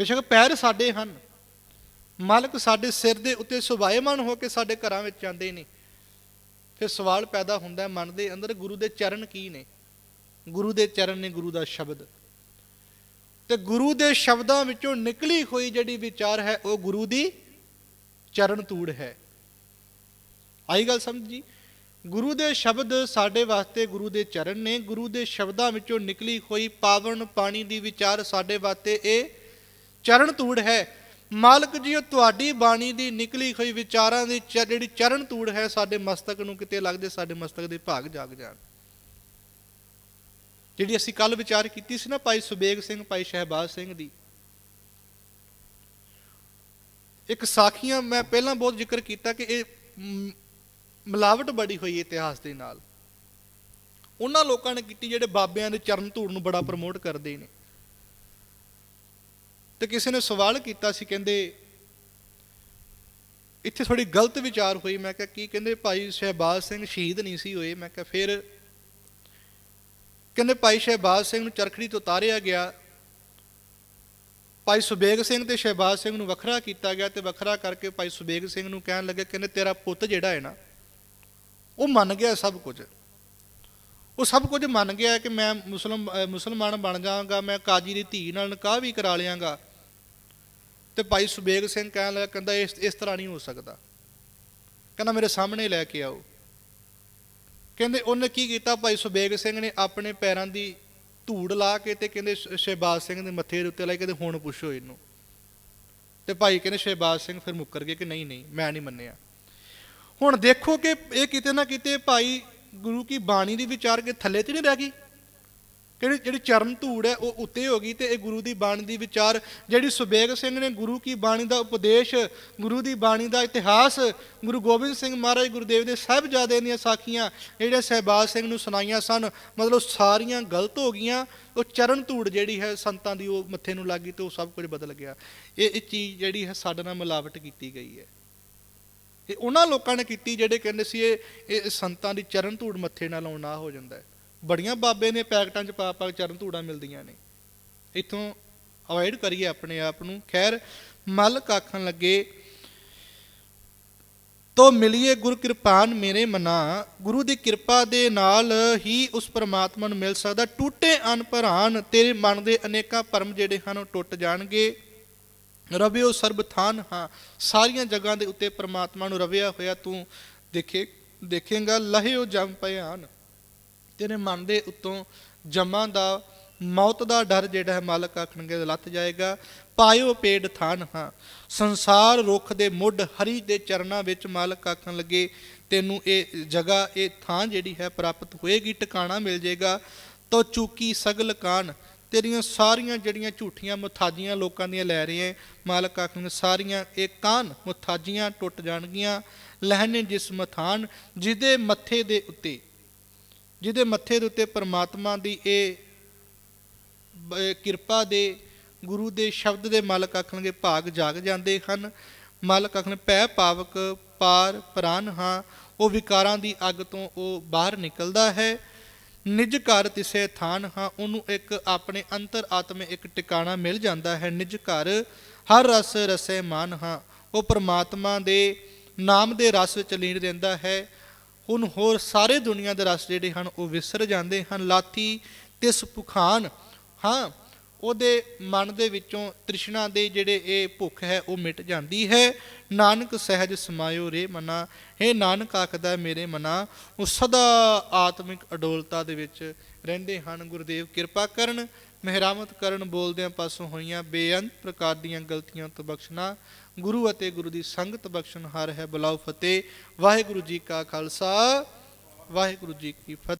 ਬੇਸ਼ੱਕ ਪੈਰ ਸਾਡੇ ਹਨ। ਮਾਲਕ ਸਾਡੇ ਸਿਰ ਦੇ ਉੱਤੇ ਸੁਭਾਏਮਨ ਹੋ ਕੇ ਸਾਡੇ ਘਰਾਂ ਵਿੱਚ ਆਉਂਦੇ ਨੇ। ਫਿਰ ਸਵਾਲ ਪੈਦਾ ਹੁੰਦਾ ਹੈ, ਮਨ ਦੇ ਅੰਦਰ ਗੁਰੂ ਦੇ ਚਰਨ ਕੀ ਨੇ? ਗੁਰੂ ਦੇ ਚਰਨ ਨੇ ਗੁਰੂ ਦਾ ਸ਼ਬਦ। ਤੇ ਗੁਰੂ ਦੇ ਸ਼ਬਦਾਂ ਵਿੱਚੋਂ ਨਿਕਲੀ ਹੋਈ ਜਿਹੜੀ ਵਿਚਾਰ ਹੈ, ਉਹ ਗੁਰੂ ਦੀ ਚਰਨ ਤੂੜ ਹੈ। ਆਈ ਗੱਲ ਸਮਝ ਜੀ। ਗੁਰੂ ਦੇ ਸ਼ਬਦ ਸਾਡੇ ਵਾਸਤੇ ਗੁਰੂ ਦੇ ਚਰਨ ਨੇ। ਗੁਰੂ ਦੇ ਸ਼ਬਦਾਂ ਵਿੱਚੋਂ ਨਿਕਲੀ ਹੋਈ ਪਾਵਨ, ਪਾਣੀ ਦੀ ਵਿਚਾਰ ਸਾਡੇ ਵਾਸਤੇ ਇਹ ਚਰਨ ਧੂੜ ਹੈ। ਮਾਲਕ ਜੀ ਉਹ ਤੁਹਾਡੀ ਬਾਣੀ ਦੀ ਨਿਕਲੀ ਹੋਈ ਵਿਚਾਰਾਂ ਦੀ ਚ- ਜਿਹੜੀ ਚਰਨ ਧੂੜ ਹੈ, ਸਾਡੇ ਮਸਤਕ ਨੂੰ ਕਿਤੇ ਲੱਗਦੇ ਸਾਡੇ ਮਸਤਕ ਦੇ ਭਾਗ ਜਾਗ ਜਾਣ। ਜਿਹੜੀ ਅਸੀਂ ਕੱਲ ਵਿਚਾਰ ਕੀਤੀ ਸੀ ਨਾ ਭਾਈ ਸੁਬੇਗ ਸਿੰਘ, ਭਾਈ ਸ਼ਹਿਬਾਜ਼ ਸਿੰਘ ਦੀ। ਇੱਕ ਸਾਖੀਆਂ ਮੈਂ ਪਹਿਲਾਂ ਬਹੁਤ ਜ਼ਿਕਰ ਕੀਤਾ ਕਿ ਇਹ ਮਿਲਾਵਟ ਬੜੀ ਹੋਈ ਇਤਿਹਾਸ ਦੇ ਨਾਲ। ਉਹਨਾਂ ਲੋਕਾਂ ਨੇ ਕੀਤੀ ਜਿਹੜੇ ਬਾਬਿਆਂ ਦੇ ਚਰਨ ਧੂੜ ਨੂੰ ਬੜਾ ਪ੍ਰਮੋਟ ਕਰਦੇ ਨੇ। ਤੇ ਕਿਸੇ ਨੇ ਸਵਾਲ ਕੀਤਾ ਸੀ, ਕਹਿੰਦੇ, ਇੱਥੇ ਥੋੜੀ ਗਲਤ ਵਿਚਾਰ ਹੋਈ। ਮੈਂ ਕਿਹਾ, ਕੀ ਕਹਿੰਦੇ, ਭਾਈ ਸ਼ਹਿਬਾਜ਼ ਸਿੰਘ ਸ਼ਹੀਦ ਨਹੀਂ ਸੀ ਹੋਏ। ਮੈਂ ਕਿਹਾ, ਫਿਰ ਕਹਿੰਦੇ, ਭਾਈ ਸ਼ਹਿਬਾਜ਼ ਸਿੰਘ ਨੂੰ ਚਰਖੜੀ ਤੋਂ ਉਤਾਰਿਆ ਗਿਆ। ਭਾਈ ਸੁਬੇਗ ਸਿੰਘ ਤੇ ਸ਼ਹਿਬਾਜ਼ ਸਿੰਘ ਨੂੰ ਵੱਖਰਾ ਕੀਤਾ ਗਿਆ ਤੇ ਵੱਖਰਾ ਕਰਕੇ ਭਾਈ ਸੁਬੇਗ ਸਿੰਘ ਨੂੰ ਕਹਿਣ ਲੱਗੇ, ਕਹਿੰਦੇ, ਤੇਰਾ ਪੁੱਤ ਜਿਹੜਾ ਹੈ ਨਾ, ਉਹ ਮੰਨ ਗਿਆ ਸਭ ਕੁਝ। ਉਹ ਸਭ ਕੁਝ ਮੰਨ ਗਿਆ ਕਿ ਮੈਂ ਮੁਸਲਮ ਮੁਸਲਮਾਨ ਬਣ ਜਾਵਾਂਗਾ, ਮੈਂ ਕਾਜੀ ਦੀ ਧੀ ਨਾਲ ਨਿਕਾਹ ਵੀ ਕਰਾ ਲਿਆਂਗਾ। ਤੇ ਭਾਈ ਸੁਬੇਗ ਸਿੰਘ ਕਹਿਣ ਲੱਗਾ, ਕਹਿੰਦਾ ਇਸ ਇਸ ਤਰ੍ਹਾਂ ਨਹੀਂ ਹੋ ਸਕਦਾ। ਕਹਿੰਦਾ ਮੇਰੇ ਸਾਹਮਣੇ ਲੈ ਕੇ ਆਓ। ਕਹਿੰਦੇ ਉਹਨੇ ਕੀ ਕੀਤਾ? ਭਾਈ ਸੁਬੇਗ ਸਿੰਘ ਨੇ ਆਪਣੇ ਪੈਰਾਂ ਦੀ ਧੂੜ ਲਾ ਕੇ ਤੇ ਕਹਿੰਦੇ ਸ਼ਹਿਬਾਜ਼ ਸਿੰਘ ਦੇ ਮੱਥੇ ਦੇ ਉੱਤੇ ਲਾਈ, ਕਹਿੰਦੇ ਹੁਣ ਪੁੱਛੋ ਇਹਨੂੰ। ਤੇ ਭਾਈ ਕਹਿੰਦੇ ਸ਼ਹਿਬਾਜ਼ ਸਿੰਘ ਫਿਰ ਮੁੱਕਰ ਗਏ ਕਿ ਨਹੀਂ ਨਹੀਂ, ਮੈਂ ਨਹੀਂ ਮੰਨਿਆ। ਹੁਣ ਦੇਖੋ ਕਿ ਇਹ ਕਿਤੇ ਨਾ ਕਿਤੇ ਭਾਈ ਗੁਰੂ ਕੀ ਬਾਣੀ ਦੀ ਵਿਚਾਰ ਕੇ ਥੱਲੇ ਤੇ ਨਹੀਂ ਰਹਿ ਗਈ? ਕਿਹੜੀ ਜਿਹੜੀ ਚਰਨ ਧੂੜ ਹੈ, ਉਹ ਉੱਤੇ ਹੋ ਗਈ ਤੇ ਇਹ ਗੁਰੂ ਦੀ ਬਾਣੀ ਦੀ ਵਿਚਾਰ, ਜਿਹੜੀ ਸੁਬੇਗ ਸਿੰਘ ਨੇ ਗੁਰੂ ਕੀ ਬਾਣੀ ਦਾ ਉਪਦੇਸ਼, ਗੁਰੂ ਦੀ ਬਾਣੀ ਦਾ ਇਤਿਹਾਸ, ਗੁਰੂ ਗੋਬਿੰਦ ਸਿੰਘ ਮਹਾਰਾਜ ਗੁਰਦੇਵ ਦੇ ਸਾਹਿਬਜ਼ਾਦੇ ਦੀਆਂ ਸਾਖੀਆਂ, ਜਿਹੜੇ ਸਹਿਬਾਜ਼ ਸਿੰਘ ਨੂੰ ਸੁਣਾਈਆਂ ਸਨ, ਮਤਲਬ ਸਾਰੀਆਂ ਗਲਤ ਹੋ ਗਈਆਂ, ਉਹ ਚਰਨ ਧੂੜ ਜਿਹੜੀ ਹੈ ਸੰਤਾਂ ਦੀ, ਉਹ ਮੱਥੇ ਨੂੰ ਲੱਗੀ ਤੇ ਉਹ ਸਭ ਕੁਝ ਬਦਲ ਗਿਆ। ਇਹ ਇਹ ਚੀਜ਼ ਜਿਹੜੀ ਹੈ ਸਾਡੇ ਨਾਲ ਮਿਲਾਵਟ ਕੀਤੀ ਗਈ ਹੈ। ਇਹ ਉਹਨਾਂ ਲੋਕਾਂ ਨੇ ਕੀਤੀ ਜਿਹੜੇ ਕਹਿੰਦੇ ਸੀ ਇਹ ਇਹ ਸੰਤਾਂ ਦੀ ਚਰਨ ਧੂੜ ਮੱਥੇ ਨਾਲ ਲਾਉਣਾ ਹੋ ਜਾਂਦਾ ਹੈ। ਬੜੀਆਂ ਬਾਬੇ ਨੇ ਪੈਕਟਾਂ 'ਚ ਪਾ ਪਾ ਕੇ ਚਰਨ ਧੂੜਾਂ ਮਿਲਦੀਆਂ ਨੇ। ਇਥੋਂ ਅਵੋਇਡ ਕਰੀਏ ਆਪਣੇ ਆਪ ਨੂੰ। ਖੈਰ ਮਲਕ ਆਖਣ ਲੱਗੇ, ਤੋ ਮਿਲੀਏ ਗੁਰ ਕਿਰਪਾਨ ਮੇਰੇ ਮਨਾ। ਗੁਰੂ ਦੀ ਕਿਰਪਾ ਦੇ ਨਾਲ ਹੀ ਉਸ ਪਰਮਾਤਮਾ ਨੂੰ ਮਿਲ ਸਕਦਾ। ਟੁੱਟੇ ਅਨ ਭਰਾਨ, ਤੇਰੇ ਮਨ ਦੇ ਅਨੇਕਾਂ ਭਰਮ ਜਿਹੜੇ ਹਨ ਉਹ ਟੁੱਟ ਜਾਣਗੇ। ਰਵਿਓ ਸਰਬ ਥਾਨ ਹਾਂ। ਸਾਰੀਆਂ ਜਗ੍ਹਾ ਦੇ ਉੱਤੇ ਪਰਮਾਤਮਾ ਨੂੰ ਰਵਿਆ ਹੋਇਆ ਤੂੰ ਦੇਖੇ, ਦੇਖੇਗਾ ਲਹਿਓ ਜਮ ਭਿਆਨ ਤੇਰੇ ਮਨ ਦੇ ਉੱਤੋਂ ਜਮਾਂ ਦਾ, ਮੌਤ ਦਾ ਡਰ ਜਿਹੜਾ ਹੈ ਮਾਲਕ ਆਖਣਗੇ ਲੱਥ ਜਾਏਗਾ। ਪਾਇਓ ਪੇੜ ਥਾਨ ਹਾਂ। ਸੰਸਾਰ ਰੁੱਖ ਦੇ ਮੁੱਢ ਹਰੀ ਦੇ ਚਰਨਾਂ ਵਿੱਚ ਮਾਲਕ ਆਖਣ ਲੱਗੇ, ਤੈਨੂੰ ਇਹ ਜਗ੍ਹਾ, ਇਹ ਥਾਂ ਜਿਹੜੀ ਹੈ ਪ੍ਰਾਪਤ ਹੋਏਗੀ, ਟਿਕਾਣਾ ਮਿਲ ਜਾਏਗਾ। ਤੋ ਚੂਕੀ ਸਗਲ ਕਾਨ, ਤੇਰੀਆਂ ਸਾਰੀਆਂ ਜਿਹੜੀਆਂ ਝੂਠੀਆਂ ਮੁਥਾਜੀਆਂ ਲੋਕਾਂ ਦੀਆਂ ਲੈ ਰਹੇ ਹੈ ਮਾਲਕ ਆਖਣ ਸਾਰੀਆਂ ਇਹ ਕਾਨ ਮੁਥਾਜੀਆਂ ਟੁੱਟ ਜਾਣਗੀਆਂ। ਲਹਿਨੇ ਜਿਸ ਮਥਾਨ ਜਿਹਦੇ ਮੱਥੇ ਦੇ ਉੱਤੇ ਜਿਹਦੇ ਮੱਥੇ ਦੇ ਉੱਤੇ ਪਰਮਾਤਮਾ ਦੀ ਇਹ ਕਿਰਪਾ ਦੇ ਗੁਰੂ ਦੇ ਸ਼ਬਦ ਦੇ ਮਾਲਕ ਆਖਣਗੇ, ਭਾਗ ਜਾਗ ਜਾਂਦੇ ਹਨ। ਮਾਲਕ ਆਖਣ ਪੈ ਪਾਵਕ ਪਾਰ ਪ੍ਰਾਨ ਹਾਂ, ਉਹ ਵਿਕਾਰਾਂ ਦੀ ਅੱਗ ਤੋਂ ਉਹ ਬਾਹਰ ਨਿਕਲਦਾ ਹੈ। ਨਿਜ ਘਰ ਤਿਸੇ ਥਾਨ ਹਾਂ, ਉਹਨੂੰ ਇੱਕ ਆਪਣੇ ਅੰਤਰ ਆਤਮੇ ਇੱਕ ਟਿਕਾਣਾ ਮਿਲ ਜਾਂਦਾ ਹੈ। ਨਿਜ ਘਰ ਹਰ ਰਸ ਰਸੇ ਮਾਨ ਹਾਂ, ਉਹ ਪਰਮਾਤਮਾ ਦੇ ਨਾਮ ਦੇ ਰਸ ਵਿੱਚ ਲੀਨ ਰਹਿੰਦਾ ਹੈ। ਹੁਣ ਹੋਰ ਸਾਰੇ ਦੁਨੀਆ ਦੇ ਰਸ ਜਿਹੜੇ ਹਨ, ਉਹ ਵਿਸਰ ਜਾਂਦੇ ਹਨ। ਲਾਥੀ ਤਿਸ ਭੁਖਾਨ ਹਾਂ, ਉਹਦੇ ਮਨ ਦੇ ਵਿੱਚੋਂ ਤ੍ਰਿਸ਼ਨਾ ਦੇ ਜਿਹੜੇ ਇਹ ਭੁੱਖ ਹੈ, ਉਹ ਮਿਟ ਜਾਂਦੀ ਹੈ। ਨਾਨਕ ਸਹਿਜ ਸਮਾਇਓ ਰੇ ਮਨਾ हे ਨਾਨਕ ਆਖਦਾ ਮੇਰੇ ਮਨਾ। ਉਹ ਸਦਾ ਆਤਮਿਕ ਅਡੋਲਤਾ ਦੇ ਵਿੱਚ ਰਹਿੰਦੇ ਹਨ। ਗੁਰਦੇਵ ਕਿਰਪਾ ਕਰਨ ਮਹਿਰਾਮਤ ਕਰਨ ਬੋਲਦਿਆਂ ਪਾਸੋਂ ਹੋਈਆਂ ਬੇਅੰਤ ਪ੍ਰਕਾਰ ਦੀਆਂ ਗਲਤੀਆਂ ਤੋਂ ਬਖਸ਼ਣਾ, ਗੁਰੂ ਅਤੇ ਗੁਰੂ ਦੀ ਸੰਗਤ ਬਖਸ਼ਣ ਹਾਰ ਹੈ ਬਲਾਉ ਫਤਿਹ। ਵਾਹਿਗੁਰੂ ਜੀ ਕਾ ਖਾਲਸਾ, ਵਾਹਿਗੁਰੂ ਜੀ ਕੀ ਫਤਿਹ।